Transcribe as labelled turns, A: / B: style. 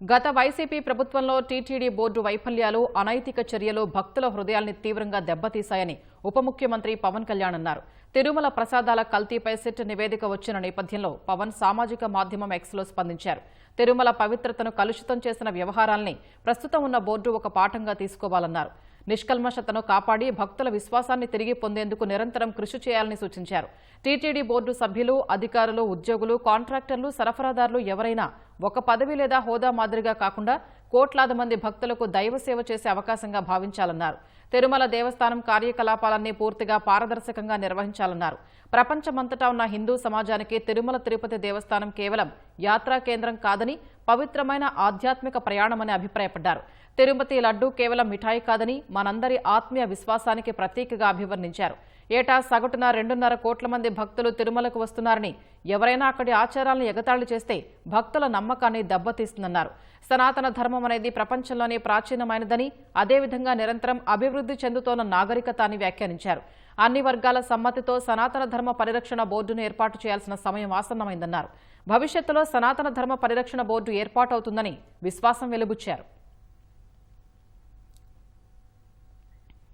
A: గత వైసీపీ ప్రభుత్వంలో TTD board వైఫల్యాలు అనైతిక చర్యలు భక్తుల హృదయాల్ని తీవ్రంగా దెబ్బతీశాయని ఉప ముఖ్యమంత్రి పవన్ కళ్యాణ్ అన్నారు. తిరుమల ప్రసాదాల కల్తీపై సిట్ నివేదిక వచ్చిన నేపథ్యంలో పవన్ సామాజిక మాధ్యమం ఎక్స్లో స్పందించారు. తిరుమల పవిత్రతను కలుషితం చేసిన వ్యవహారాల్ని ప్రస్తుతం ఉన్న బోర్డు ఒక పాఠంగా తీసుకోవాలన్నారు. నిష్కల్మషతను కాపాడి భక్తుల విశ్వాసాన్ని తిరిగి పొందేందుకు నిరంతరం కృషి చేయాలని సూచించారు. టీటీడీ బోర్డు సభ్యులు అధికారులు ఉద్యోగులు కాంట్రాక్టర్లు సరఫరాదారులు ఎవరైనా ఒక పదవి లేదా హోదా మాదిరిగా కాకుండా కోట్లాది మంది భక్తులకు దైవ సేవ చేసే అవకాశంగా భావించాలన్నారు. తిరుమల దేవస్థానం కార్యకలాపాలన్నీ పూర్తిగా పారదర్శకంగా నిర్వహించాలన్నారు. ప్రపంచమంతటా ఉన్న హిందూ సమాజానికి తిరుమల తిరుపతి దేవస్థానం కేవలం యాత్రా కేంద్రం కాదని పవిత్రమైన ఆధ్యాత్మిక ప్రయాణమని అభిప్రాయపడ్డారు. తిరుపతి లడ్డూ కేవలం మిఠాయి కాదని మనందరి ఆత్మీయ విశ్వాసానికి ప్రతీకగా అభివర్ణించారు. ఏటా సగటున రెండున్నర కోట్ల మంది భక్తులు తిరుమలకు వస్తున్నారని ఎవరైనా అక్కడి ఆచారాలను ఎగతాళి చేస్తే భక్తుల నమ్మకాన్ని దెబ్బతీస్తుందన్నారు. సనాతన ధర్మం అనేది ప్రపంచంలోనే ప్రాచీనమైనదని అదేవిధంగా నిరంతరం అభివృద్ధి చెందుతోన్న నాగరికత అని వ్యాఖ్యానించారు. అన్ని వర్గాల సమ్మతితో సనాతన ధర్మ పరిరక్షణ బోర్డును ఏర్పాటు చేయాల్సిన సమయం ఆసన్నమైందన్నారు. భవిష్యత్తులో సనాతన ధర్మ పరిరక్షణ బోర్డు ఏర్పాటవుతుందని విశ్వాసం వెలుబుచ్చారు.